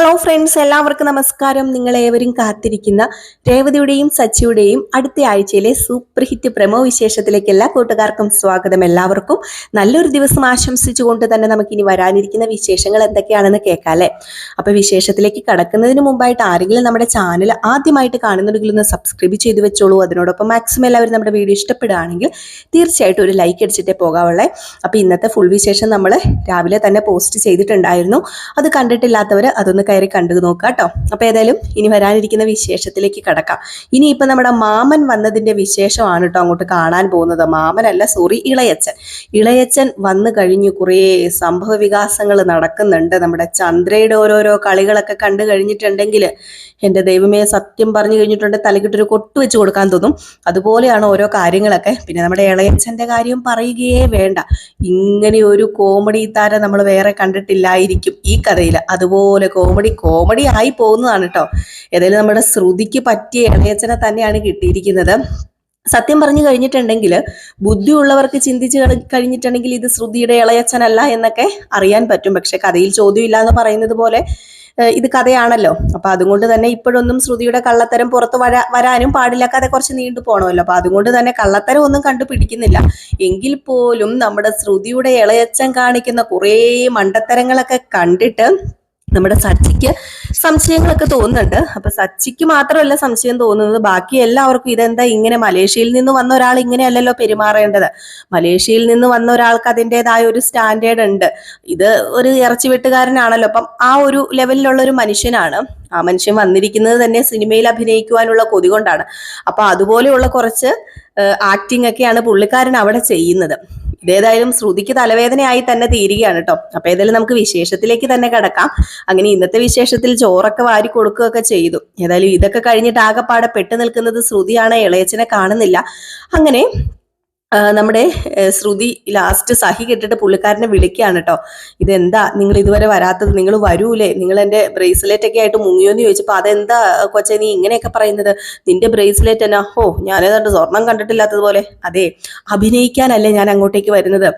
Hello friends എല്ലാവർക്കും നമസ്കാരം. നിങ്ങൾ ഏവരും കാത്തിരിക്കുന്ന രേവതിയുടെയും സച്ചിയുടെയും അടുത്ത ആഴ്ചയിലെ സൂപ്പർ ഹിറ്റ് പ്രമോ വിശേഷത്തിലേക്ക് എല്ലാ കൂട്ടുകാർക്കും സ്വാഗതം എല്ലാവർക്കും. നല്ലൊരു ദിവസം ആശംസിച്ചുകൊണ്ട് തന്നെ നമുക്കിനി വരാനിരിക്കുന്ന വിശേഷങ്ങൾ എന്തൊക്കെയാണെന്ന് കേൾക്കാം അല്ലേ? അപ്പൊ വിശേഷത്തിലേക്ക് കടക്കുന്നതിന് മുമ്പായിട്ട് ആരെങ്കിലും നമ്മുടെ ചാനൽ ആദ്യമായിട്ട് കാണുന്നുണ്ടെങ്കിൽ ഒന്ന് സബ്സ്ക്രൈബ് ചെയ്ത് വെച്ചോളൂ. അതിനോടൊപ്പം മാക്സിമം എല്ലാവരും നമ്മുടെ വീഡിയോ ഇഷ്ടപ്പെടുകയാണെങ്കിൽ തീർച്ചയായിട്ടും ഒരു ലൈക്ക് അടിച്ചിട്ടേ പോകാവുള്ളേ. അപ്പൊ ഇന്നത്തെ ഫുൾ വിശേഷം നമ്മൾ രാവിലെ തന്നെ പോസ്റ്റ് ചെയ്തിട്ടുണ്ടായിരുന്നു. അത് കണ്ടിട്ടില്ലാത്തവർ അതൊന്ന് കയറി കണ്ടു നോക്കുക കേട്ടോ. അപ്പൊ ഏതായാലും ഇനി വരാനിരിക്കുന്ന വിശേഷത്തിലേക്ക് കടക്കാം. ഇനി ഇപ്പൊ നമ്മുടെ മാമൻ വന്നതിന്റെ വിശേഷമാണ് കേട്ടോ അങ്ങോട്ട് കാണാൻ പോകുന്നത്. മാമനല്ല സോറി ഇളയച്ചൻ ഇളയച്ചൻ വന്നു കഴിഞ്ഞു. കുറേ സംഭവ വികാസങ്ങൾ നടക്കുന്നുണ്ട്. നമ്മുടെ ചന്ദ്രയുടെ ഓരോരോ കളികളൊക്കെ കണ്ടു കഴിഞ്ഞിട്ടുണ്ടെങ്കിൽ എന്റെ ദൈവമേ സത്യം പറഞ്ഞു കഴിഞ്ഞിട്ടുണ്ട്. തലക്കിട്ടൊരു കൊട്ട് വെച്ച് കൊടുക്കാൻ തോന്നും. അതുപോലെയാണ് ഓരോ കാര്യങ്ങളൊക്കെ. പിന്നെ നമ്മുടെ ഇളയച്ചന്റെ കാര്യം പറയുകയേ വേണ്ട. ഇങ്ങനെ ഒരു കോമഡി താരം നമ്മൾ വേറെ കണ്ടിട്ടില്ലായിരിക്കും ഈ കഥയിൽ. അതുപോലെ കോമഡി കോമഡി ആയി പോകുന്നതാണ് കേട്ടോ ഏതായാലും നമ്മുടെ ശ്രുതിക്ക് പറ്റിയ ഇളയച്ചനെ തന്നെയാണ് കിട്ടിയിരിക്കുന്നത്. സത്യം പറഞ്ഞു കഴിഞ്ഞിട്ടുണ്ടെങ്കിൽ ബുദ്ധിയുള്ളവർക്ക് ചിന്തിച്ച് കഴി- കഴിഞ്ഞിട്ടുണ്ടെങ്കിൽ ഇത് ശ്രുതിയുടെ ഇളയച്ചനല്ല എന്നൊക്കെ അറിയാൻ പറ്റും. പക്ഷെ കഥയിൽ ചോദ്യമില്ല എന്ന് പറയുന്നത് പോലെ ഇത് കഥയാണല്ലോ. അപ്പൊ അതുകൊണ്ട് തന്നെ ഇപ്പോഴൊന്നും ശ്രുതിയുടെ കള്ളത്തരം പുറത്ത് വരാ വരാനും പാടില്ല. കഥ കുറച്ച് നീണ്ടു പോകണമല്ലോ അപ്പൊ അതുകൊണ്ട് തന്നെ കള്ളത്തരം ഒന്നും കണ്ടുപിടിക്കുന്നില്ല. എങ്കിൽ പോലും നമ്മുടെ ശ്രുതിയുടെ ഇളയച്ചൻ കാണിക്കുന്ന കുറേ മണ്ടത്തരങ്ങളൊക്കെ കണ്ടിട്ട് നമ്മുടെ സച്ചിക്ക് സംശയങ്ങളൊക്കെ തോന്നുന്നുണ്ട്. അപ്പൊ സച്ചിക്ക് മാത്രമല്ല സംശയം തോന്നുന്നത്. ബാക്കി എല്ലാവർക്കും ഇതെന്താ ഇങ്ങനെ മലേഷ്യയിൽ നിന്ന് വന്ന ഒരാൾ ഇങ്ങനെയല്ലല്ലോ പെരുമാറേണ്ടത്. മലേഷ്യയിൽ നിന്ന് വന്ന ഒരാൾക്ക് അതിന്റെതായ ഒരു സ്റ്റാൻഡേർഡ് ഉണ്ട്. ഇത് ഒരു ഇറച്ചി വെട്ടുകാരനാണല്ലോ അപ്പം ആ ഒരു ലെവലിലുള്ള ഒരു മനുഷ്യനാണ്. ആ മനുഷ്യൻ വന്നിരിക്കുന്നത് തന്നെ സിനിമയിൽ അഭിനയിക്കുവാനുള്ള കൊതി കൊണ്ടാണ്. അപ്പൊ അതുപോലെയുള്ള കുറച്ച് ആക്ടിംഗ് ഒക്കെയാണ് പുള്ളിക്കാരൻ അവിടെ ചെയ്യുന്നത്. ഇതേതായാലും ശ്രുതിക്ക് തലവേദനയായി തന്നെ തീരുകയാണ് കേട്ടോ. അപ്പൊ ഏതായാലും നമുക്ക് വിശേഷത്തിലേക്ക് തന്നെ കിടക്കാം. അങ്ങനെ ഇന്നത്തെ വിശേഷത്തിൽ ചോറൊക്കെ വാരി കൊടുക്കുകയൊക്കെ ചെയ്തു. ഏതായാലും ഇതൊക്കെ കഴിഞ്ഞിട്ട് ആകെപ്പാടെ പെട്ടു നിൽക്കുന്നത് ശ്രുതിയാണ് ഇളയച്ചനെ കാണുന്നില്ല. അങ്ങനെ നമ്മുടെ ശ്രുതി ലാസ്റ്റ് സഹി കെട്ടിട്ട് പുള്ളിക്കാരനെ വിളിക്കുകയാണ് കേട്ടോ ഇതെന്താ? നിങ്ങൾ ഇതുവരെ വരാത്തത്? നിങ്ങൾ വരൂലേ? നിങ്ങൾ എന്റെ ബ്രേസ്ലെറ്റ് ഒക്കെ ആയിട്ട് മുങ്ങിയോ എന്ന് ചോദിച്ചപ്പോൾ അതെന്താ കൊച്ചെ നീ ഇങ്ങനെയൊക്കെ പറയുന്നത്? നിന്റെ ബ്രേസ്ലെറ്റ് എന്നാ? ഓ ഞാനേതാണ്ട് സ്വർണം കണ്ടിട്ടില്ലാത്തതുപോലെ അതെ അഭിനയിക്കാനല്ലേ ഞാൻ അങ്ങോട്ടേക്ക് വരുന്നത്.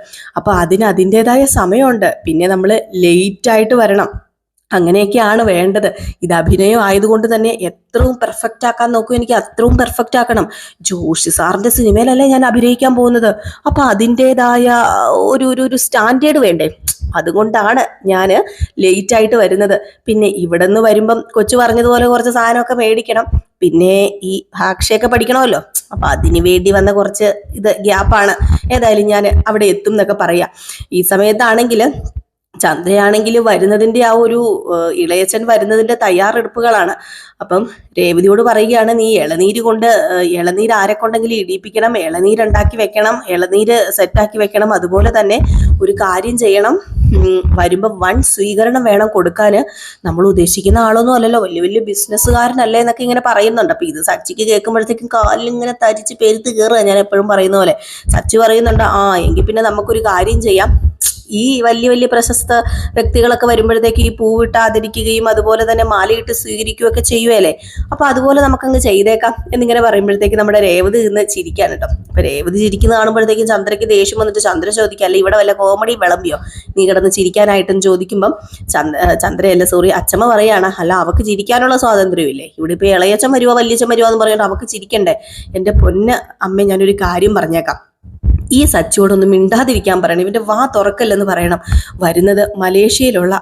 അപ്പൊ അതിന് അതിന്റെതായ സമയമുണ്ട്. പിന്നെ നമ്മൾ ലേറ്റ് ആയിട്ട് വരണം. അങ്ങനെയൊക്കെയാണ് വേണ്ടത്. ഇത് അഭിനയം ആയതുകൊണ്ട് തന്നെ എത്രയും പെർഫെക്റ്റ് ആക്കാൻ നോക്കും. എനിക്ക് അത്രയും പെർഫെക്റ്റ് ആക്കണം. ജോഷി സാറിന്റെ സിനിമയിലല്ലേ ഞാൻ അഭിനയിക്കാൻ പോകുന്നത്. അപ്പൊ അതിന്റെതായ ഒരു ഒരു ഒരു സ്റ്റാൻഡേർഡ് വേണ്ടേ? അതുകൊണ്ടാണ് ഞാൻ ലേറ്റ് ആയിട്ട് വരുന്നത്. പിന്നെ ഇവിടെ നിന്ന് വരുമ്പം കൊച്ചു പറഞ്ഞതുപോലെ കുറച്ച് സാധനമൊക്കെ മേടിക്കണം. പിന്നെ ഈ ഭാഷയൊക്കെ പഠിക്കണമല്ലോ. അപ്പൊ അതിന് വേണ്ടി വന്ന കുറച്ച് ഇത് ഗ്യാപ്പാണ്. ഏതായാലും ഞാൻ അവിടെ എത്തും എന്നൊക്കെ പറയാം. ഈ സമയത്താണെങ്കിൽ ചന്ദ്രയാണെങ്കിൽ വരുന്നതിന്റെ ആ ഒരു ഇളയച്ചൻ വരുന്നതിന്റെ തയ്യാറെടുപ്പുകളാണ്. അപ്പം രേവതിയോട് പറയുകയാണ് നീ ഇളനീര് കൊണ്ട് ഇളനീര് ആരെ കൊണ്ടെങ്കിലും ഇടിപ്പിക്കണം ഇളനീരുണ്ടാക്കി വെക്കണം ഇളനീര് സെറ്റാക്കി വെക്കണം അതുപോലെ തന്നെ ഒരു കാര്യം ചെയ്യണം. വരുമ്പോൾ വൺ സ്വീകരണം വേണം കൊടുക്കാൻ. നമ്മൾ ഉദ്ദേശിക്കുന്ന ആളൊന്നും അല്ലല്ലോ വലിയ വലിയ ബിസിനസ്സുകാരനല്ലേ എന്നൊക്കെ ഇങ്ങനെ പറയുന്നുണ്ട്. അപ്പൊ ഇത് സച്ചിക്ക് കേൾക്കുമ്പോഴത്തേക്കും കാലിൽ ഇങ്ങനെ തരിച്ച് പെരുത്ത് കയറുക ഞാൻ എപ്പോഴും പറയുന്ന പോലെ. സച്ചി പറയുന്നുണ്ട് ആ എങ്കിൽ പിന്നെ നമുക്കൊരു കാര്യം ചെയ്യാം. ഈ വലിയ വലിയ പ്രശസ്ത വ്യക്തികളൊക്കെ വരുമ്പോഴത്തേക്ക് ഈ പൂവിട്ട് ആദരിക്കുകയും അതുപോലെ തന്നെ മാലയിട്ട് സ്വീകരിക്കുകയൊക്കെ ചെയ്യുവല്ലേ അപ്പൊ അതുപോലെ നമുക്കങ്ങ് ചെയ്തേക്കാം എന്നിങ്ങനെ പറയുമ്പോഴത്തേക്ക് നമ്മുടെ രേവതി ഇന്ന് ചിരിക്കാൻ കേട്ടോ. അപ്പൊ രേവതി ചിരിക്കുന്ന കാണുമ്പോഴത്തേക്കും ചന്ദ്രയ്ക്ക് ദേഷ്യം വന്നിട്ട് ചന്ദ്ര ചോദിക്കുക അല്ലെ ഇവിടെ വല്ല കോമഡി വിളമ്പിയോ? നീ കിടന്ന് ചിരിക്കാനായിട്ടും ചോദിക്കുമ്പം ചന്ദ്ര ചന്ദ്രയല്ല സോറി അച്ഛമ്മ പറയാണ് അല്ല അവക്ക് ചിരിക്കാനുള്ള സ്വാതന്ത്ര്യം ഇല്ലേ ഇവിടെ ഇപ്പൊ ഇളയച്ചൻ വരുവോ വലിയച്ഛൻ വരുവോ എന്ന് പറയുന്നത് അവക്ക് ചിരിക്കണ്ടേ? എന്റെ പൊന്ന് അമ്മ ഞാനൊരു കാര്യം പറഞ്ഞേക്കാം. ഈ സച്ചിയോടൊന്ന് മിണ്ടാതിരിക്കാൻ പറയണം. ഇവന്റെ വാ തുറക്കല്ലെന്ന് പറയണം. വരുന്നത് മലേഷ്യയിലുള്ള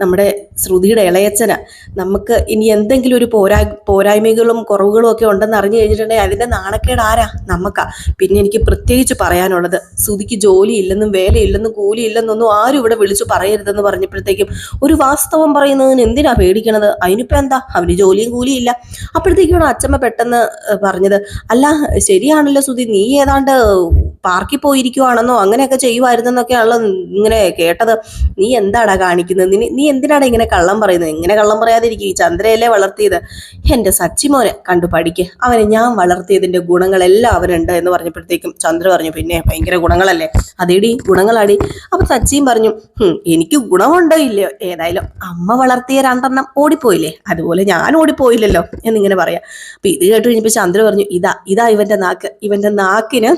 നമ്മുടെ ശ്രുതിയുടെ ഇളയച്ചന് നമുക്ക് ഇനി എന്തെങ്കിലും ഒരു പോരാ പോരായ്മകളും കുറവുകളും ഒക്കെ ഉണ്ടെന്ന് അറിഞ്ഞു കഴിഞ്ഞിട്ടുണ്ടെങ്കിൽ അതിന്റെ നാണക്കേട് ആരാ? നമുക്കാ പിന്നെ എനിക്ക് പ്രത്യേകിച്ച് പറയാനുള്ളത് ശ്രുതിക്ക് ജോലി ഇല്ലെന്നും വേലയില്ലെന്നും കൂലി ഇല്ലെന്നൊന്നും ആരും ഇവിടെ വിളിച്ചു പറയരുതെന്ന് പറഞ്ഞപ്പോഴത്തേക്കും ഒരു വാസ്തവം പറയുന്നതിന് എന്തിനാ പേടിക്കണത്? അതിനിപ്പോ എന്താ? അവന് ജോലിയും കൂലിയില്ല അപ്പോഴത്തേക്കാണ് അച്ഛമ്മ പെട്ടെന്ന് പറഞ്ഞത് അല്ല ശരിയാണല്ലോ ശ്രുതി നീ ഏതാണ്ട് പാർക്കിൽ പോയിരിക്കുവാണെന്നോ അങ്ങനെയൊക്കെ ചെയ്യുമായിരുന്നെന്നൊക്കെയാണല്ലോ ഇങ്ങനെ കേട്ടത്. നീ എന്താടാ കാണിക്കുന്നത്? നീ നീ എന്തിനാടാ ഇങ്ങനെ കള്ളം പറയുന്നത്? ഇങ്ങനെ കള്ളം പറയാതിരിക്കും ഈ ചന്ദ്രയല്ലേ വളർത്തിയത്? എന്റെ സച്ചിമോനെ കണ്ടു പഠിക്ക്. അവനെ ഞാൻ വളർത്തിയതിന്റെ ഗുണങ്ങളെല്ലാം അവനുണ്ട് എന്ന് പറഞ്ഞപ്പോഴത്തേക്കും ചന്ദ്ര പറഞ്ഞു പിന്നെ ഭയങ്കര ഗുണങ്ങളല്ലേ? അതേടി ഗുണങ്ങളാടി. അപ്പൊ സച്ചിയും പറഞ്ഞു എനിക്ക് ഗുണമുണ്ടോ ഇല്ലയോ? ഏതായാലും അമ്മ വളർത്തിയ രണ്ടെണ്ണം ഓടിപ്പോയില്ലേ? അതുപോലെ ഞാൻ ഓടിപ്പോയില്ലല്ലോ എന്നിങ്ങനെ പറയാം. അപ്പൊ ഇത് കേട്ട് കഴിഞ്ഞപ്പോ ചന്ദ്ര പറഞ്ഞു ഇതാ ഇതാ ഇവന്റെ നാക്ക്. ഇവന്റെ നാക്കിന്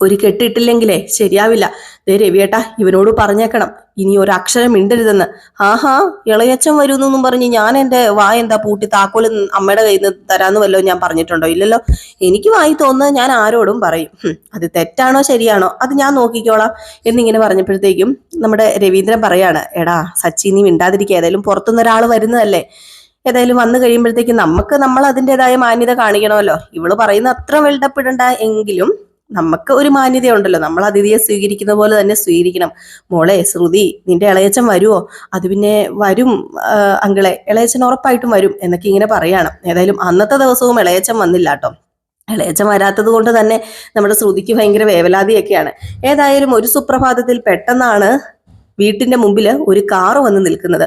ഒരു കെട്ടിട്ടില്ലെങ്കിലേ ശരിയാവില്ല. ദേ രവിയേട്ടാ ഇവനോട് പറഞ്ഞേക്കണം. ഇനി ഒരു അക്ഷരം മിണ്ടരുതെന്ന്. ആഹാ ഇളയച്ചൻ വരുന്നൊന്നും പറഞ്ഞ് ഞാൻ എന്റെ വായ എന്താ പൂട്ടി താക്കോൽ അമ്മയുടെ കയ്യിൽ നിന്ന് തരാന്ന് വല്ലോ ഞാൻ പറഞ്ഞിട്ടുണ്ടോ? ഇല്ലല്ലോ. എനിക്ക് വായി തോന്നുന്നത് ഞാൻ ആരോടും പറയും. അത് തെറ്റാണോ ശരിയാണോ? അത് ഞാൻ നോക്കിക്കോളാം എന്നിങ്ങനെ പറഞ്ഞപ്പോഴത്തേക്കും നമ്മുടെ രവീന്ദ്രൻ പറയാണ് എടാ സച്ചി നീ മിണ്ടാതിരിക്കുക. ഏതായാലും പുറത്തുനിന്ന് ഒരാൾ വരുന്നതല്ലേ. ഏതായാലും വന്നു കഴിയുമ്പോഴത്തേക്കും നമുക്ക് നമ്മൾ അതിന്റെതായ മാന്യത കാണിക്കണമല്ലോ. ഇവൾ പറയുന്ന അത്ര വെൽഡപ്പിടണ്ട എങ്കിലും നമുക്ക് ഒരു മാന്യത ഉണ്ടല്ലോ നമ്മൾ അതിഥിയെ സ്വീകരിക്കുന്ന പോലെ തന്നെ സ്വീകരിക്കണം. മോളെ ശ്രുതി നിന്റെ ഇളയച്ചൻ വരുമോ അത് പിന്നെ വരും അങ്കളെ. ഇളയച്ചൻ ഉറപ്പായിട്ടും വരും എന്നൊക്കെ ഇങ്ങനെ പറയണം. ഏതായാലും അന്നത്തെ ദിവസവും ഇളയച്ചൻ വന്നില്ല കേട്ടോ. ഇളയച്ചൻ വരാത്തത് കൊണ്ട് തന്നെ നമ്മുടെ ശ്രുതിക്ക് ഭയങ്കര വേവലാതിയൊക്കെയാണ്. ഏതായാലും ഒരു സുപ്രഭാതത്തിൽ പെട്ടെന്നാണ് വീട്ടിന്റെ മുമ്പിൽ ഒരു കാറ് വന്ന് നിൽക്കുന്നത്.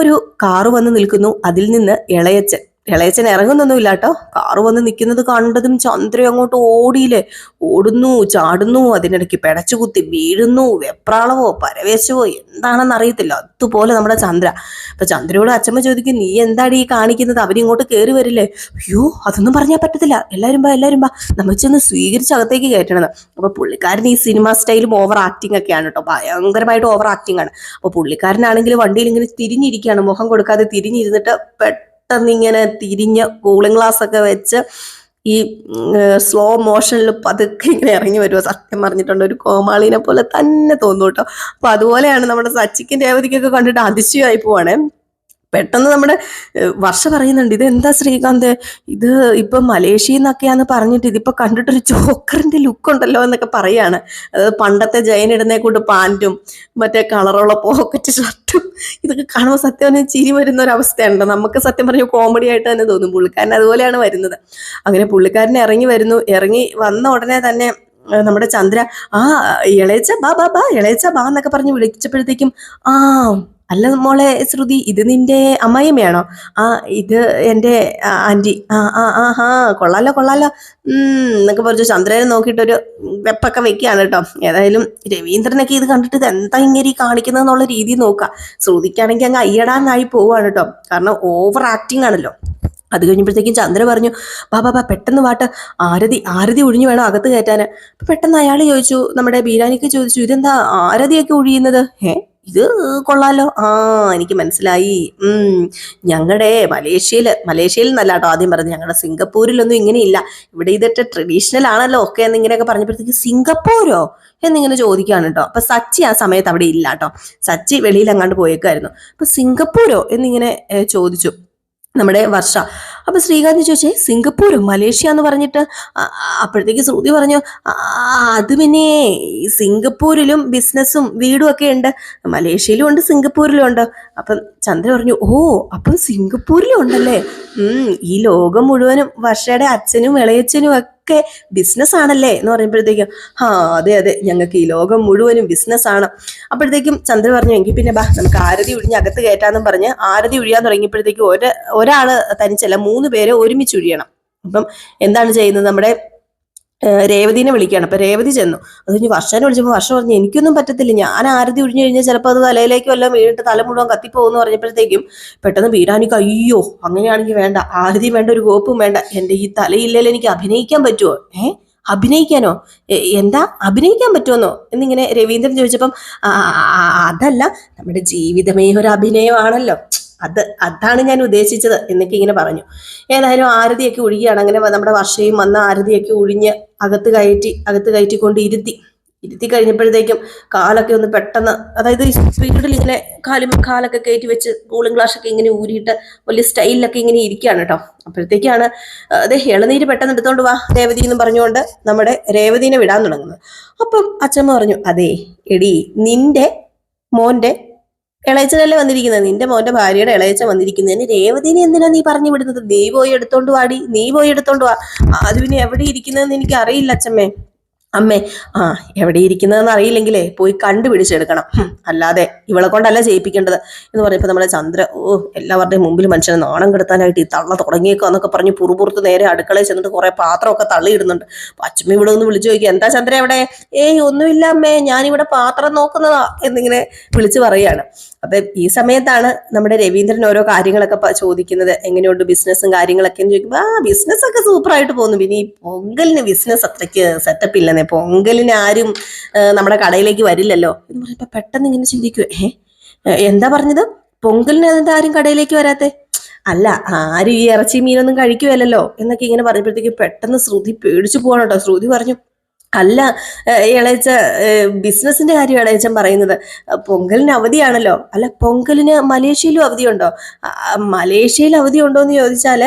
ഒരു കാറ് വന്ന് നിൽക്കുന്നു. അതിൽ നിന്ന് ഇളയച്ചൻ ഇളയച്ചൻ ഇറങ്ങുന്നൊന്നുമില്ല കേട്ടോ കാറ് വന്ന് നിൽക്കുന്നത് കണ്ടതും ചന്ദ്ര അങ്ങോട്ട് ഓടിയില്ലേ? ഓടുന്നു ചാടുന്നു അതിനിടയ്ക്ക് പിടച്ചു കുത്തി വീഴുന്നു വെപ്രാളവോ പരവേശവോ എന്താണെന്ന് അറിയത്തില്ല. അതുപോലെ നമ്മുടെ ചന്ദ്ര. അപ്പൊ ചന്ദ്രയോട് അച്ഛമ്മ ചോദിക്കും നീ എന്താടി ഈ കാണിക്കുന്നത്? അവരിങ്ങോട്ട് കയറി വരില്ലേ? അയ്യോ അതൊന്നും പറഞ്ഞാൽ പറ്റത്തില്ല. എല്ലാവരും ബാ എല്ലാവരും ബാ നമ്മൾ ചെന്ന് സ്വീകരിച്ച് അകത്തേക്ക് കയറ്റണം. അപ്പൊ പുള്ളിക്കാരൻ ഈ സിനിമ സ്റ്റൈലും ഓവർ ആക്ടിങ് ഒക്കെയാണ് കേട്ടോ. ഭയങ്കരമായിട്ട് ഓവർ ആക്ടിങ് ആണ്. അപ്പൊ പുള്ളിക്കാരനാണെങ്കിൽ വണ്ടിയിൽ ഇങ്ങനെ തിരിഞ്ഞിരിക്കുകയാണ്. മുഖം കൊടുക്കാതെ തിരിഞ്ഞിരുന്നിട്ട് ഇങ്ങനെ തിരിഞ്ഞ് കൂളിംഗ് ഗ്ലാസ് ഒക്കെ വെച്ച് ഈ സ്ലോ മോഷനിൽ പതുക്കെ ഇങ്ങനെ ഇറങ്ങി വരുമോ സത്യം പറഞ്ഞിട്ടുണ്ട് ഒരു കോമാളിനെ പോലെ തന്നെ തോന്നൂട്ടോ അപ്പൊ അതുപോലെയാണ് നമ്മുടെ സച്ചിക്കും രേവതിക്കൊക്കെ കണ്ടിട്ട് അതിശയമായി പോവാണേ. പെട്ടെന്ന് നമ്മുടെ വർഷ പറയുന്നുണ്ട് ഇത് എന്താ ശ്രീകാന്ത്? ഇത് ഇപ്പൊ മലേഷ്യയിൽ നിന്നൊക്കെയാന്ന് പറഞ്ഞിട്ട് ഇതിപ്പോ കണ്ടിട്ടൊരു ജോക്കറിന്റെ ലുക്ക് ഉണ്ടല്ലോ എന്നൊക്കെ പറയാണ്. അതായത് പണ്ടത്തെ ജയൻ ഇടുന്നേ കൊണ്ട് പാന്റും മറ്റേ കളറുള്ള പോക്കറ്റ് ഷർട്ടും ഇതൊക്കെ കാണുമ്പോൾ സത്യം ചിരി വരുന്ന ഒരു അവസ്ഥയുണ്ട് നമുക്ക് സത്യം പറഞ്ഞ കോമഡി ആയിട്ട് തന്നെ തോന്നും. പുള്ളിക്കാരൻ അതുപോലെയാണ് വരുന്നത്. അങ്ങനെ പുള്ളിക്കാരൻ ഇറങ്ങി വരുന്നു. ഇറങ്ങി വന്ന ഉടനെ തന്നെ നമ്മുടെ ചന്ദ്ര ആ ഇളയച്ച ബാ ബാ ബാ ഇളയച്ച ബാ എന്നൊക്കെ പറഞ്ഞ് വിളിച്ചപ്പോഴത്തേക്കും ആ അല്ല മോളെ ശ്രുതി ഇത് നിന്റെ അമ്മായിയമ്മയാണോ? ആ ഇത് എന്റെ ആന്റി. ആ ആ ആ ഹാ കൊള്ളാലോ കൊള്ളാലോ. എന്നൊക്കെ പറഞ്ഞു ചന്ദ്രനെ നോക്കിയിട്ടൊരു വെപ്പൊക്കെ വെക്കുകയാണ് കേട്ടോ. ഏതായാലും രവീന്ദ്രനൊക്കെ ഇത് കണ്ടിട്ട് ഇത് എന്താ ഇങ്ങനെ കാണിക്കുന്നത് എന്നുള്ള രീതി നോക്കുക. ശ്രുതിക്കാണെങ്കിൽ അങ്ങ് അയ്യടാന്നായി പോവുകയാണ് കേട്ടോ. കാരണം ഓവർ ആക്ടിങ് ആണല്ലോ. അത് കഴിഞ്ഞപ്പോഴത്തേക്കും ചന്ദ്ര പറഞ്ഞു ബാ ബാ ബാ പെട്ടെന്ന് വാട്ട് ആരതി ആരതി ഒഴിഞ്ഞു വേണം അകത്ത് കയറ്റാൻ പെട്ടെന്ന് അയാൾ ചോദിച്ചു നമ്മുടെ ബീരാനിക്ക് ചോദിച്ചു ഇതെന്താ ആരതിയൊക്കെ ഒഴിയുന്നത്? ഏ? ഇത് കൊള്ളാലോ. ആ എനിക്ക് മനസ്സിലായി. ഞങ്ങളുടെ മലേഷ്യയിൽ മലേഷ്യയിൽ നല്ല കേട്ടോ ആദ്യം പറഞ്ഞു ഞങ്ങളുടെ സിംഗപ്പൂരിലൊന്നും ഇങ്ങനെയില്ല. ഇവിടെ ഇതൊക്കെ ട്രഡീഷണൽ ആണല്ലോ ഒക്കെ എന്നിങ്ങനെയൊക്കെ പറഞ്ഞപ്പോഴത്തേക്ക് സിംഗപ്പൂരോ എന്നിങ്ങനെ ചോദിക്കുകയാണ് കേട്ടോ അപ്പൊ സച്ചി ആ സമയത്ത് അവിടെ ഇല്ല കേട്ടോ സച്ചി വെളിയിൽ അങ്ങാണ്ട് പോയേക്കായിരുന്നു. അപ്പൊ സിംഗപ്പൂരോ എന്നിങ്ങനെ ചോദിച്ചു. നമ്മുടെ വർഷ. അപ്പൊ ശ്രീകാന്ത് ചോദിച്ചേ സിംഗപ്പൂർ മലേഷ്യ എന്ന് പറഞ്ഞിട്ട് അപ്പോഴത്തേക്ക് ശ്രുതി പറഞ്ഞു "ആ, അത് പിന്നെ സിംഗപ്പൂരിലും ബിസിനസ്സും വീടും ഒക്കെ ഉണ്ട്. മലേഷ്യയിലും ഉണ്ട് സിംഗപ്പൂരിലും ഉണ്ട്. അപ്പം ചന്ദ്ര പറഞ്ഞു ഓ അപ്പം സിംഗപ്പൂരിലും ഉണ്ടല്ലേ? ഉം ഈ ലോകം മുഴുവനും വർഷയുടെ അച്ഛനും ഇളയച്ഛനും ഒക്കെ ബിസിനസ് ആണല്ലേ എന്ന് പറയുമ്പോഴത്തേക്കും ആ അതെ അതെ ഞങ്ങൾക്ക് ഈ ലോകം മുഴുവനും ബിസിനസ് ആണ്. അപ്പോഴത്തേക്കും ചന്ദ്ര പറഞ്ഞു എങ്കിൽ പിന്നെ ബാ നമുക്ക് ആരതി ഒഴിഞ്ഞ് അകത്ത് കയറ്റാന്നും പറഞ്ഞ് ആരതി ഒഴിയാൻ തുടങ്ങിയപ്പോഴത്തേക്കും ഒരു ഒരാൾ തനിച്ചല്ല മൂന്ന് പേരെ ഒരുമിച്ച് ഒഴിയണം. അപ്പം എന്താണ് ചെയ്യുന്നത് നമ്മുടെ രേവതിനെ വിളിക്കുകയാണ്. അപ്പൊ രേവതി ചെന്നു. അത് കഴിഞ്ഞ് വർഷനെ വിളിച്ചപ്പോൾ വർഷം പറഞ്ഞു എനിക്കൊന്നും പറ്റത്തില്ല. ഞാൻ ആരതി ഒഴിഞ്ഞു കഴിഞ്ഞാൽ ചിലപ്പോൾ അത് തലയിലേക്ക് വല്ലതും വീണിട്ട് തല മുഴുവൻ കത്തിപ്പോകുമെന്ന് പറഞ്ഞപ്പോഴത്തേക്കും പെട്ടെന്ന് ബീരാനിക്ക് അയ്യോ അങ്ങനെയാണെങ്കിൽ വേണ്ട. ആരതി വേണ്ട ഒരു കോപ്പും വേണ്ട. എന്റെ ഈ തലയില്ലെങ്കിൽ എനിക്ക് അഭിനയിക്കാൻ പറ്റുമോ ഏ? അഭിനയിക്കാനോ? എന്താ? അഭിനയിക്കാൻ പറ്റുമെന്നോ എന്നിങ്ങനെ രവീന്ദ്രൻ ചോദിച്ചപ്പം "ആ, ആ, ആ, അതല്ല നമ്മുടെ ജീവിതമേ ഒരു അഭിനയമാണല്ലോ. അത് അതാണ് ഞാൻ ഉദ്ദേശിച്ചത് എന്നൊക്കെ ഇങ്ങനെ പറഞ്ഞു. ഏതായാലും ആരതിയൊക്കെ ഒഴുകിയാണ്. അങ്ങനെ നമ്മുടെ വർഷയും വന്ന ആരതിയൊക്കെ ഒഴിഞ്ഞ് അകത്ത് കയറ്റി അകത്ത് കയറ്റിക്കൊണ്ട് ഇരുത്തി. ഇരുത്തി കഴിഞ്ഞപ്പോഴത്തേക്കും കാലൊക്കെ ഒന്ന് പെട്ടെന്ന് അതായത് സ്പീഡിൽ ഇങ്ങനെ കാലും കാലൊക്കെ കയറ്റി വെച്ച് കൂളിംഗ് ഗ്ലാസ് ഒക്കെ ഇങ്ങനെ ഊരിയിട്ട് വലിയ സ്റ്റൈലിലൊക്കെ ഇങ്ങനെ ഇരിക്കുകയാണ് കേട്ടോ. അപ്പോഴത്തേക്കാണ് അതെ ഇളനീര് പെട്ടെന്ന് എടുത്തോണ്ട് വാ രേവതി എന്ന് പറഞ്ഞുകൊണ്ട് നമ്മുടെ രേവതിനെ വിടാൻ തുടങ്ങുന്നത്. അപ്പം അച്ഛമ്മ പറഞ്ഞു അതെ എടി നിന്റെ മോന്റെ ഇളയച്ചനല്ലേ വന്നിരിക്കുന്നത്? നിന്റെ മോന്റെ ഭാര്യയുടെ ഇളയച്ച വന്നിരിക്കുന്നതിന് രേവതിനെ എന്തിനാ നീ പറഞ്ഞു വിടുന്നത്? നീ പോയി എടുത്തോണ്ട് വാടി. നീ പോയി എടുത്തോണ്ട് വാ. അത് പിന്നെ എവിടെ ഇരിക്കുന്നതെന്ന് എനിക്ക് അറിയില്ല അച്ഛമ്മേ. അമ്മേ ആ എവിടെ ഇരിക്കുന്നതെന്ന് അറിയില്ലെങ്കിലേ പോയി കണ്ടുപിടിച്ചെടുക്കണം. അല്ലാതെ ഇവളെ കൊണ്ടല്ല ചെയ്യിപ്പിക്കേണ്ടത് എന്ന് പറയുമ്പോൾ നമ്മുടെ ചന്ദ്ര ഓ എല്ലാവരുടെയും മുമ്പിൽ മനുഷ്യനെ നാണം കെടുത്താനായിട്ട് ഈ തള്ള തുടങ്ങിയേക്കോ എന്നൊക്കെ പറഞ്ഞ് പുറപുറത്ത് നേരെ അടുക്കളയിൽ ചെന്നിട്ട് കുറെ പാത്രമൊക്കെ തള്ളിയിടുന്നുണ്ട്. അപ്പൊ അച്ഛമ്മ ഇവിടെ ഒന്ന് വിളിച്ചു ചോദിക്കുക എന്താ ചന്ദ്ര എവിടെ ഏയ് ഒന്നുമില്ല അമ്മേ ഞാനിവിടെ പാത്രം നോക്കുന്നതാ എന്നിങ്ങനെ വിളിച്ചു പറയാണ് അപ്പൊ ഈ സമയത്താണ് നമ്മുടെ രവീന്ദ്രൻ ഓരോ കാര്യങ്ങളൊക്കെ ചോദിക്കുന്നത്. എങ്ങനെയുണ്ട് ബിസിനസ്സും കാര്യങ്ങളൊക്കെ എന്ന് ചോദിക്കുമ്പോൾ ആ ബിസിനസ് ഒക്കെ സൂപ്പറായിട്ട് പോകുന്നു. പിന്നെ ഈ പൊങ്കലിന് ബിസിനസ് അത്രയ്ക്ക് സെറ്റപ്പ് ഇല്ലെന്നേ പറയുന്നത് പൊങ്കലിന് ആരും നമ്മുടെ കടയിലേക്ക് വരില്ലല്ലോ. എന്ന് പറയുമ്പോൾ പെട്ടെന്ന് ഇങ്ങനെ ചിന്തിക്കുക ഏ ഏ, എന്താ പറഞ്ഞത്? പൊങ്കലിന് അതെന്താ ആരും കടയിലേക്ക് വരാത്തെ? അല്ല ആരും ഈ ഇറച്ചി മീനൊന്നും കഴിക്കുമല്ലോ എന്നൊക്കെ ഇങ്ങനെ പറഞ്ഞപ്പോഴത്തേക്ക് പെട്ടെന്ന് ശ്രുതി പേടിച്ചു പോവാണ് കേട്ടോ. ശ്രുതി പറഞ്ഞു അല്ല ഇളയച്ച ബിസിനസിന്റെ കാര്യം ഇളയച്ചൻ പറയുന്നത്. പൊങ്കലിന് അവധിയാണല്ലോ. അല്ല പൊങ്കലിന് മലേഷ്യയിലും അവധിയുണ്ടോ? മലേഷ്യയിൽ അവധി ഉണ്ടോ എന്ന് ചോദിച്ചാൽ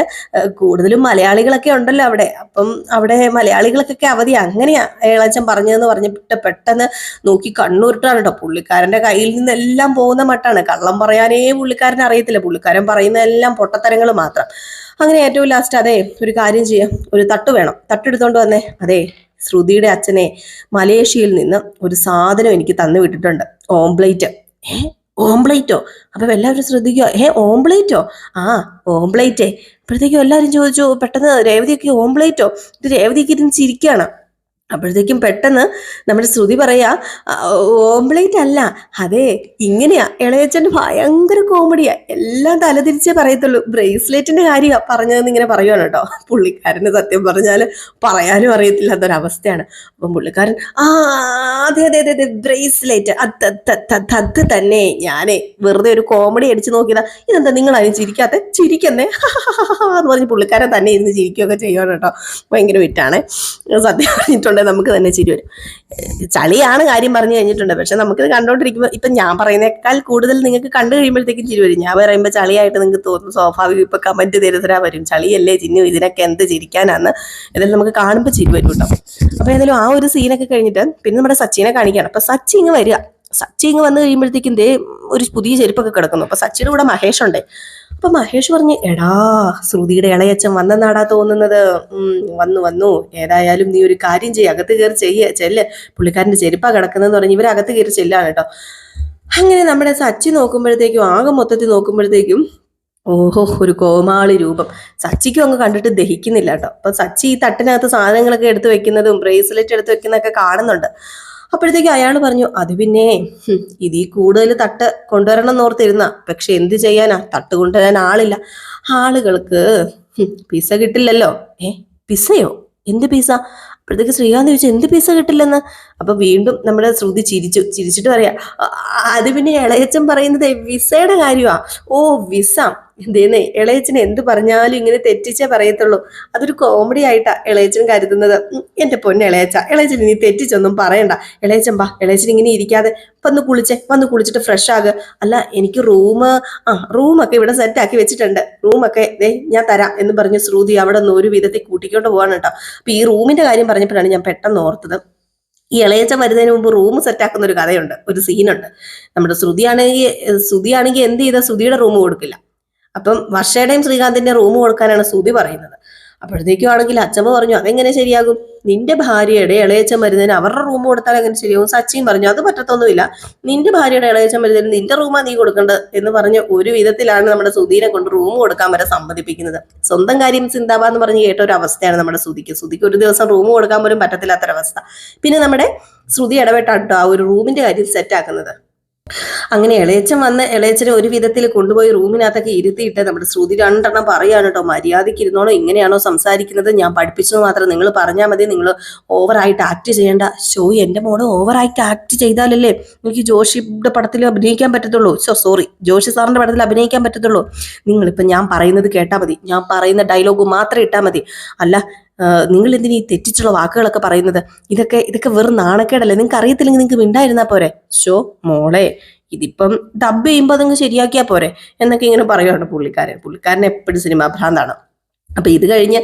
കൂടുതലും മലയാളികളൊക്കെ ഉണ്ടല്ലോ അവിടെ. അപ്പം അവിടെ മലയാളികൾക്കൊക്കെ അവധി അങ്ങനെയാ ഇളയച്ചൻ പറഞ്ഞതെന്ന് പറഞ്ഞിട്ട് പെട്ടെന്ന് നോക്കി കണ്ണൂരിട്ടാണ് കേട്ടോ പുള്ളിക്കാരന്റെ കയ്യിൽ നിന്നെല്ലാം പോകുന്ന മട്ടാണ്. കള്ളം പറയാനേ പുള്ളിക്കാരൻ അറിയത്തില്ല. പുള്ളിക്കാരൻ പറയുന്നതെല്ലാം പൊട്ടത്തരങ്ങൾ മാത്രം. അങ്ങനെ ഏറ്റവും ലാസ്റ്റ് അതെ ഒരു കാര്യം ചെയ്യാം. ഒരു തട്ട് വേണം. തട്ടെടുത്തോണ്ട് വന്നേ. അതെ. ശ്രുതിയുടെ അച്ഛനെ മലേഷ്യയിൽ നിന്ന് ഒരു സാധനം എനിക്ക് തന്നു വിട്ടിട്ടുണ്ട്. ഓംപ്ലേറ്റ്. ഏ? ഓംപ്ലേറ്റോ? അപ്പൊ എല്ലാവരും ശ്രദ്ധിക്കുക. ഏ ഓംപ്ലേറ്റോ? ആ ഓംപ്ലേറ്റേ. അപ്പോഴത്തേക്കും എല്ലാവരും ചോദിച്ചു പെട്ടെന്ന് രേവതിയൊക്കെ ഓംപ്ലേറ്റോ? ഇത് രേവതിക്ക് ഇരുന്ന് ചിരിക്കുകയാണ്. അപ്പോഴത്തേക്കും പെട്ടെന്ന് നമ്മുടെ ശ്രുതി പറയാ ഓംപ്ലേറ്റ് അല്ല അതെ ഇങ്ങനെയാ. ഇളയച്ചന്റെ ഭയങ്കര കോമഡിയാ. എല്ലാം തലതിരിച്ചേ പറയത്തുള്ളൂ. ബ്രേസ്ലെറ്റിന്റെ കാര്യമാ പറഞ്ഞതെന്ന് ഇങ്ങനെ പറയുവാണ് കേട്ടോ. പുള്ളിക്കാരന് സത്യം പറഞ്ഞാൽ പറയാനും അറിയത്തില്ലാത്തൊരവസ്ഥയാണ്. അപ്പം പുള്ളിക്കാരൻ ആ അതെ അതെ അതെ അതെ ബ്രേസ്ലെറ്റ് അത് തന്നെ ഞാനേ വെറുതെ ഒരു കോമഡി അടിച്ചു നോക്കിയതാ. ഇതെന്താ നിങ്ങൾ അതിന് ചിരിക്കാത്ത? ചിരിക്കുന്നേ? എന്ന് പറഞ്ഞ് പുള്ളിക്കാരൻ തന്നെ ഇരുന്ന് ചിരിക്കുകയൊക്കെ ചെയ്യുവാണ് കേട്ടോ. ഭയങ്കര വിറ്റാണ്. സത്യം പറഞ്ഞിട്ടുണ്ടെങ്കിൽ നമുക്ക് തന്നെ ചിരി വരും. ചളിയാണ് കാര്യം പറഞ്ഞു കഴിഞ്ഞിട്ടുണ്ട്. പക്ഷെ നമുക്കിത് കണ്ടോണ്ടിരിക്കുമ്പോൾ ഇപ്പം ഞാൻ പറയുന്നേക്കാൾ കൂടുതൽ നിങ്ങൾക്ക് കണ്ടു കഴിയുമ്പോഴത്തേക്കും ചിരി വരും. ഞാൻ പറയുമ്പോൾ ചളിയായിട്ട് നിങ്ങൾക്ക് തോന്നും സ്വാഭാവികം ഇപ്പം കമന്റ് തരുതരാ വരും. ചളിയല്ലേ ചിന്നു ഇതിനൊക്കെ എന്ത് ചിരിക്കാനാന്ന്. ഇതെല്ലാം നമുക്ക് കാണുമ്പോൾ ചിരി വരും കേട്ടോ. അപ്പോൾ ഏതായാലും ആ ഒരു സീനൊക്കെ കഴിഞ്ഞിട്ട് പിന്നെ നമ്മുടെ സച്ചിനെ കാണിക്കുകയാണ്. അപ്പം സച്ചി ഇങ്ങ് വരിക. സച്ചി ഇങ്ങ് വന്നു കഴിയുമ്പോഴത്തേക്കും ദേ ഒരു പുതിയ ചെരുപ്പൊക്കെ കിടക്കുന്നു. അപ്പൊ സച്ചിയുടെ കൂടെ മഹേഷ് ഉണ്ട്. അപ്പൊ മഹേഷ് പറഞ്ഞു എടാ ശ്രുതിയുടെ ഇളയച്ചൻ വന്നെന്നാടാ തോന്നുന്നത്. വന്നു വന്നു. ഏതായാലും നീ ഒരു കാര്യം ചെയ്യ. അകത്ത് കയറി ചെയ്യ ചെല്ല്. പുള്ളിക്കാരന്റെ ചെരുപ്പാ കിടക്കുന്നതെന്ന് പറഞ്ഞ് ഇവർ അകത്ത് കയറി ചെല്ലാണ് കേട്ടോ അങ്ങനെ നമ്മുടെ സച്ചി നോക്കുമ്പോഴത്തേക്കും ആകെ മൊത്തത്തിൽ നോക്കുമ്പോഴത്തേക്കും ഓഹോ ഒരു കോമാളി രൂപം. സച്ചിക്കും അങ്ങ് കണ്ടിട്ട് ദഹിക്കുന്നില്ല കേട്ടോ അപ്പൊ സച്ചി ഈ തട്ടിനകത്ത് സാധനങ്ങളൊക്കെ എടുത്തു വെക്കുന്നതും ബ്രേസ്ലെറ്റ് എടുത്ത് വെക്കുന്നതൊക്കെ കാണുന്നുണ്ട്. അപ്പോഴത്തേക്കും അയാൾ പറഞ്ഞു അത് പിന്നെ ഇത് ഇതിൽ കൂടുതൽ തട്ട് കൊണ്ടുവരണം എന്നോർത്തിരുന്ന പക്ഷെ എന്ത് ചെയ്യാനാ? തട്ട് കൊണ്ടുവരാൻ ആളില്ല. ആളുകൾക്ക് പിസ കിട്ടില്ലല്ലോ. ഏ പിസയോ എന്ത് പിസ അപ്പോഴത്തേക്ക് ശ്രീകാന്ത് ചോദിച്ചു എന്ത് പിസ കിട്ടില്ലെന്ന്? അപ്പൊ വീണ്ടും നമ്മുടെ ശ്രുതി ചിരിച്ചു. ചിരിച്ചിട്ട് പറയാ "ആ, അത് പിന്നെ ഇളയച്ചൻ പറയുന്നത് വിസയുടെ കാര്യമാ. ഓ വിസ എന്തേന്നേ ഇളയച്ചൻ എന്ത് പറഞ്ഞാലും ഇങ്ങനെ തെറ്റിച്ചേ പറയത്തുള്ളൂ. അതൊരു കോമഡി ആയിട്ടാ ഇളയച്ചൻ കരുതുന്നത്. എന്റെ പൊന്നെ ഇളയച്ച ഇളയച്ചൻ ഇനി തെറ്റിച്ചൊന്നും പറയണ്ട. ഇളയച്ചൻ ബാ ഇളയച്ചൻ ഇങ്ങനെ ഇരിക്കാതെ വന്ന് കുളിച്ചേ വന്ന് കുളിച്ചിട്ട് ഫ്രഷ് ആകുക അല്ല എനിക്ക് റൂം ആ റൂമൊക്കെ ഇവിടെ സെറ്റ് ആക്കി വെച്ചിട്ടുണ്ട്. റൂമൊക്കെ ദേ ഞാൻ തരാം എന്ന് പറഞ്ഞ് ശ്രുതി അവിടെ നിന്ന് ഒരു വിധത്തിൽ കൂട്ടിക്കൊണ്ട് പോവാണ് കേട്ടോ. അപ്പൊ ഈ റൂമിന്റെ കാര്യം പറഞ്ഞപ്പോഴാണ് ഞാൻ പെട്ടെന്ന് ഓർത്തത്. ഈ ഇളയച്ച വരുന്നതിന് മുമ്പ് റൂം സെറ്റാക്കുന്ന ഒരു കഥയുണ്ട് ഒരു സീനുണ്ട് നമ്മുടെ ശ്രുതിയാണെങ്കിൽ ശ്രുതിയാണെങ്കിൽ എന്ത് ചെയ്താൽ ശ്രുതിയുടെ റൂം കൊടുക്കില്ല. അപ്പം വർഷയുടെയും ശ്രീകാന്തിന്റെ റൂം കൊടുക്കാനാണ് ശ്രുതി പറയുന്നത്. അപ്പോഴത്തേക്കും ആണെങ്കിൽ അച്ഛമ്മ പറഞ്ഞു അതെങ്ങനെ ശരിയാകും? നിന്റെ ഭാര്യയുടെ ഇളയച്ച മരുന്നിന് അവരുടെ റൂം കൊടുത്താൽ എങ്ങനെ ശരിയാകും? സച്ചിൻ പറഞ്ഞു അത് പറ്റത്തൊന്നുമില്ല. നിന്റെ ഭാര്യയുടെ ഇളയച്ച മരുന്നിന് നിന്റെ റൂമാ നീ കൊടുക്കേണ്ടത് എന്ന് പറഞ്ഞ ഒരു വിധത്തിലാണ് നമ്മുടെ സുധീനെ കൊണ്ട് റൂം കൊടുക്കാൻ വരെ സമ്മതിപ്പിക്കുന്നത്. സ്വന്തം കാര്യം ചിന്താബ എന്ന് പറഞ്ഞ് കേട്ട ഒരു അവസ്ഥയാണ് നമ്മുടെ സുധിക്ക്. സുധിക്ക് ഒരു ദിവസം റൂം കൊടുക്കാൻ പോലും പറ്റത്തില്ലാത്തൊരവസ്ഥ. പിന്നെ നമ്മുടെ ശ്രുതി ഇടപെട്ടാണ് ട്ടോ ആ ഒരു റൂമിന്റെ കാര്യം സെറ്റ് ആക്കുന്നത്. അങ്ങനെ ഇളയച്ചൻ വന്ന് ഇളയച്ചനെ ഒരു വിധത്തിൽ കൊണ്ടുപോയി റൂമിനകത്തൊക്കെ ഇരുത്തിയിട്ട് നമ്മുടെ ശ്രുതി രണ്ടെണ്ണം പറയാണ് കേട്ടോ മര്യാദയ്ക്ക് ഇരുന്നോളോ ഇങ്ങനെയാണോ സംസാരിക്കുന്നത്? ഞാൻ പഠിപ്പിച്ചത് മാത്രം നിങ്ങൾ പറഞ്ഞാൽ മതി. നിങ്ങൾ ഓവറായിട്ട് ആക്ട് ചെയ്യേണ്ട. ഷോ എന്റെ മോൾ ഓവറായിട്ട് ആക്ട് ചെയ്താലല്ലേ എനിക്ക് ജോഷിയുടെ പടത്തിൽ അഭിനയിക്കാൻ പറ്റത്തുള്ളൂ? ഷോ സോറി ജോഷി സാറിന്റെ പടത്തിൽ അഭിനയിക്കാൻ പറ്റത്തുള്ളൂ. നിങ്ങളിപ്പോൾ ഞാൻ പറയുന്നത് കേട്ടാൽ മതി. ഞാൻ പറയുന്ന ഡയലോഗ് മാത്രം ഇട്ടാൽ മതി. അല്ല നിങ്ങൾ എന്തിനീ തെറ്റിച്ചുള്ള വാക്കുകളൊക്കെ പറയുന്നത്? ഇതൊക്കെ ഇതൊക്കെ വെറും നാണക്കേടല്ലേ? നിങ്ങൾക്ക് അറിയത്തില്ലെങ്കിൽ നിങ്ങൾക്ക് മിണ്ടായിരുന്നാ പോരെ? ഷോ മോളെ ഇതിപ്പം ഡബ് ചെയ്യുമ്പോൾ അതങ്ങ് ശരിയാക്കിയാ പോരെ? എന്നൊക്കെ ഇങ്ങനെ പറയുകയാണ് പുള്ളിക്കാരൻ. പുള്ളിക്കാരൻ എപ്പോഴും സിനിമാ ഭ്രാന്താണ് അപ്പൊ ഇത് കഴിഞ്ഞ്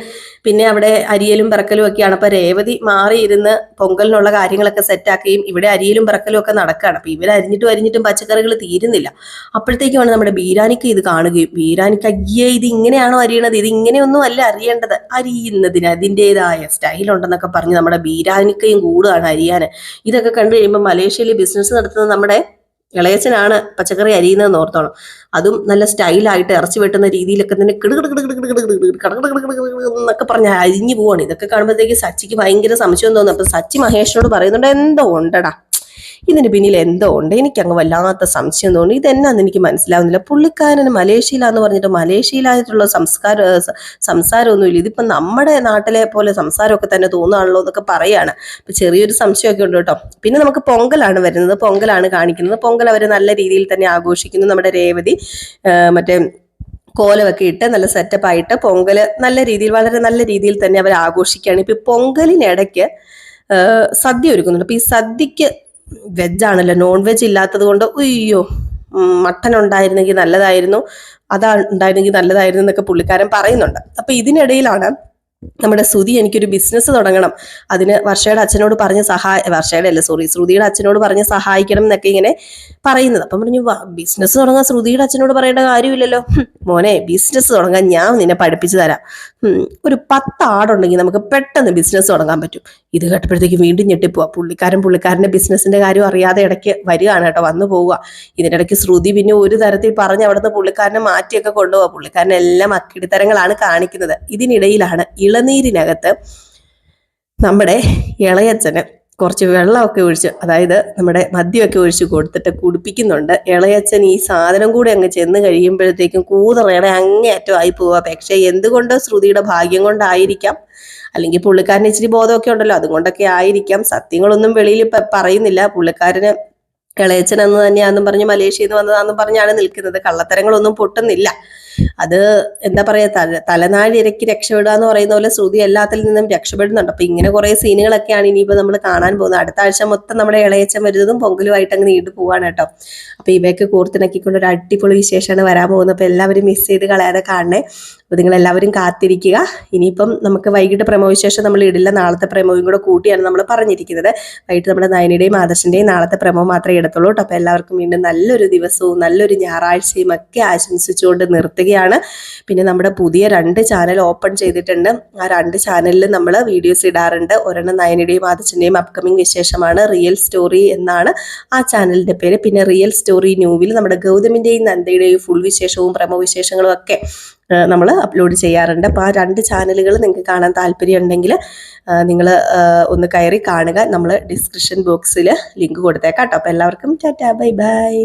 പിന്നെ അവിടെ അരിയലും പിറക്കലും ഒക്കെയാണ്. അപ്പൊ രേവതി മാറിയിരുന്ന് പൊങ്കലിനുള്ള കാര്യങ്ങളൊക്കെ സെറ്റാക്കുകയും ഇവിടെ അരിയലും പിറക്കലും ഒക്കെ നടക്കുകയാണ്. അപ്പൊ ഇവർ അരിഞ്ഞിട്ടും അരിഞ്ഞിട്ടും പച്ചക്കറികൾ തീരുന്നില്ല. അപ്പോഴത്തേക്കുമാണ് നമ്മുടെ ബീരാനിക്ക് ഇത് കാണുകയും ബീരാനിക്ക് അയ്യേ ഇത് ഇങ്ങനെയാണോ അരിയണത്? ഇത് ഇങ്ങനെയൊന്നും അല്ല അറിയേണ്ടത് അരിയുന്നതിന് അതിന്റെതായ സ്റ്റൈൽ ഉണ്ടെന്നൊക്കെ പറഞ്ഞ് നമ്മുടെ ബീരാനിക്കയും കൂടുകയാണ് അരിയാൻ ഇതൊക്കെ കണ്ടു കഴിയുമ്പോൾ മലേഷ്യയിൽ ബിസിനസ് നടത്തുന്ന നമ്മുടെ ഇളയച്ചനാണ് പച്ചക്കറി അരിയുന്നതെന്ന് ഓർത്തോണം അതും നല്ല സ്റ്റൈലായിട്ട് ഇറച്ചി വെട്ടുന്ന രീതിയിലൊക്കെ തന്നെ എന്നൊക്കെ പറഞ്ഞ അരിഞ്ഞു പോവാണ് ഇതൊക്കെ കാണുമ്പോഴത്തേക്ക് സച്ചിക്ക് ഭയങ്കര സംശയം തോന്നുന്നു അപ്പൊ സച്ചി മഹേഷിനോട് പറയുന്നുണ്ട് എന്തോ ഉണ്ടടാ ഇതിന് പിന്നിൽ എന്തോ ഉണ്ട്? എനിക്കങ്ങ് വല്ലാത്ത സംശയം തോന്നി. ഇതെന്നാന്ന് എനിക്ക് മനസ്സിലാവുന്നില്ല. പുള്ളിക്കാരന് മലേഷ്യയിലാന്ന് പറഞ്ഞിട്ട് മലേഷ്യയിലായിട്ടുള്ള സംസ്കാര സംസാരമൊന്നുമില്ല. ഇതിപ്പം നമ്മുടെ നാട്ടിലെ പോലെ സംസാരമൊക്കെ തന്നെ തോന്നുകയാണല്ലോ എന്നൊക്കെ പറയാണ്. അപ്പം ചെറിയൊരു സംശയമൊക്കെ ഉണ്ട് കേട്ടോ. പിന്നെ നമുക്ക് പൊങ്കലാണ് വരുന്നത്. പൊങ്കലാണ് കാണിക്കുന്നത്. പൊങ്കൽ അവർ നല്ല രീതിയിൽ തന്നെ ആഘോഷിക്കുന്നു. നമ്മുടെ രേവതി മറ്റേ കോലമൊക്കെ ഇട്ട് നല്ല സെറ്റപ്പ് ആയിട്ട് പൊങ്കൽ നല്ല രീതിയിൽ വളരെ നല്ല രീതിയിൽ തന്നെ അവർ ആഘോഷിക്കുകയാണ്. ഇപ്പൊ പൊങ്കലിനിടയ്ക്ക് സദ്യ ഒരുക്കുന്നുണ്ട്. അപ്പൊ ഈ സദ്യക്ക് വെജ് ആണല്ലോ നോൺ വെജ് ഇല്ലാത്തത് കൊണ്ട് ഉയ്യോ മട്ടൻ ഉണ്ടായിരുന്നെങ്കിൽ നല്ലതായിരുന്നു അതാ ഉണ്ടായിരുന്നെങ്കിൽ നല്ലതായിരുന്നു എന്നൊക്കെ പുള്ളിക്കാരൻ പറയുന്നുണ്ട്. അപ്പൊ ഇതിനിടയിലാണ് നമ്മുടെ ശ്രുതി എനിക്കൊരു ബിസിനസ് തുടങ്ങണം. അതിന് വർഷയുടെ അച്ഛനോട് പറഞ്ഞ് സഹായ വർഷയുടെ അല്ല സോറി ശ്രുതിയുടെ അച്ഛനോട് പറഞ്ഞ് സഹായിക്കണം എന്നൊക്കെ ഇങ്ങനെ പറയുന്നത്. അപ്പം പറഞ്ഞു ബിസിനസ് തുടങ്ങാൻ ശ്രുതിയുടെ അച്ഛനോട് പറയേണ്ട കാര്യമില്ലല്ലോ. മോനെ ബിസിനസ് തുടങ്ങാൻ ഞാൻ നിന്നെ പഠിപ്പിച്ചു തരാം. ഒരു പത്ത് ആടുണ്ടെങ്കിൽ നമുക്ക് പെട്ടെന്ന് ബിസിനസ് തുടങ്ങാൻ പറ്റും. ഇത് കേട്ടപ്പോഴത്തേക്ക് വീണ്ടും ഞെട്ടിപ്പോവാ. പുള്ളിക്കാരൻ പുള്ളിക്കാരന്റെ ബിസിനസിന്റെ കാര്യം അറിയാതെ ഇടയ്ക്ക് വരികയാണ് കേട്ടോ വന്നു പോവുക. ഇതിനിടയ്ക്ക് ശ്രുതി പിന്നെ ഒരു തരത്തിൽ പറഞ്ഞ് അവിടുന്ന് പുള്ളിക്കാരനെ മാറ്റിയൊക്കെ കൊണ്ടുപോവാ. പുള്ളിക്കാരൻ എല്ലാം അക്കിടിത്തരങ്ങളാണ് കാണിക്കുന്നത്. ഇതിനിടയിലാണ് ഇളനീരിനകത്ത് നമ്മുടെ ഇളയച്ചന് കുറച്ച് വെള്ളമൊക്കെ ഒഴിച്ച് അതായത് നമ്മുടെ മദ്യമൊക്കെ ഒഴിച്ച് കൊടുത്തിട്ട് കുടിപ്പിക്കുന്നുണ്ട്. ഇളയച്ചൻ ഈ സാധനം കൂടെ അങ്ങ് ചെന്ന് കഴിയുമ്പോഴത്തേക്കും കൂതറയുടെ അങ്ങേയറ്റം ആയി പോവുക. പക്ഷേ എന്തുകൊണ്ട് ശ്രുതിയുടെ ഭാഗ്യം കൊണ്ടായിരിക്കാം? അല്ലെങ്കിൽ പുള്ളിക്കാരന് ഇച്ചിരി ബോധമൊക്കെ ഉണ്ടല്ലോ അതുകൊണ്ടൊക്കെ ആയിരിക്കാം. സത്യങ്ങളൊന്നും വെളിയിൽ പറയുന്നില്ല. പുള്ളിക്കാരന് ഇളയച്ചൻ എന്ന് തന്നെയാണെന്നും പറഞ്ഞ് മലേഷ്യയിൽ നിന്ന് വന്നതാണെന്നും പറഞ്ഞാണ് നിൽക്കുന്നത്. കള്ളത്തരങ്ങളൊന്നും പൊട്ടുന്നില്ല. അത് എന്താ പറയാ തല തലനാഴി ഇരക്കി രക്ഷപ്പെടുക എന്ന് പറയുന്ന പോലെ ശ്രുതി എല്ലാത്തിൽ നിന്നും രക്ഷപ്പെടുന്നുണ്ട്. അപ്പൊ ഇങ്ങനെ കുറെ സീനുകളൊക്കെയാണ് ഇനിയിപ്പോ നമ്മൾ കാണാൻ പോകുന്നത്. അടുത്ത ആഴ്ച മൊത്തം നമ്മുടെ ഇളയച്ചൻ വരുന്നതും പൊങ്കലുമായിട്ട് അങ്ങ് നീണ്ടു പോവാണ് കേട്ടോ. അപ്പൊ ഇവയൊക്കെ കോർത്തിണക്കിക്കൊണ്ട് ഒരു അടിപൊളി വിശേഷമാണ് വരാൻ പോകുന്നത്. അപ്പൊ എല്ലാവരും മിസ് ചെയ്ത് കളയാതെ കാണണേ. അപ്പൊ നിങ്ങളെല്ലാവരും കാത്തിരിക്കുക. ഇനിയിപ്പം നമുക്ക് വൈകിട്ട് പ്രമോവിശേഷം നമ്മൾ ഇടില്ല നാളത്തെ പ്രമോയും കൂടെ കൂട്ടിയാണ് നമ്മൾ പറഞ്ഞിരിക്കുന്നത്. വൈകിട്ട് നമ്മുടെ നയനയുടെയും ആദർശന്റെയും നാളത്തെ പ്രമോ മാത്രമേ എടുത്തുള്ളൂ കേട്ടോ. അപ്പോൾ എല്ലാവർക്കും വീണ്ടും നല്ലൊരു ദിവസവും നല്ലൊരു ഞായറാഴ്ചയും ഒക്കെ ആശംസിച്ചുകൊണ്ട് നിർത്തുകയാണ്. പിന്നെ നമ്മുടെ പുതിയ രണ്ട് ചാനൽ ഓപ്പൺ ചെയ്തിട്ടുണ്ട്. ആ രണ്ട് ചാനലിൽ നമ്മൾ വീഡിയോസ് ഇടാറുണ്ട്. ഒരെണ്ണം നയനയുടെയും ആദർശന്റെയും അപ്കമിങ് വിശേഷമാണ്. റിയൽ സ്റ്റോറി എന്നാണ് ആ ചാനലിന്റെ പേര്. പിന്നെ റിയൽ സ്റ്റോറി ന്യൂവിൽ നമ്മുടെ ഗൗതമിന്റെയും നന്ദയുടെയും ഫുൾ വിശേഷവും പ്രമോ വിശേഷങ്ങളും ഒക്കെ നമ്മൾ അപ്ലോഡ് ചെയ്യാറുണ്ട്. അപ്പോൾ ആ രണ്ട് ചാനലുകൾ നിങ്ങൾക്ക് കാണാൻ താല്പര്യം ഉണ്ടെങ്കിൽ നിങ്ങൾ ഒന്ന് കയറി കാണുക. നമ്മൾ ഡിസ്ക്രിപ്ഷൻ ബോക്സിൽ ലിങ്ക് കൊടുത്തേക്കാം കേട്ടോ. അപ്പോൾ എല്ലാവർക്കും ടാറ്റാ ബൈ ബൈ.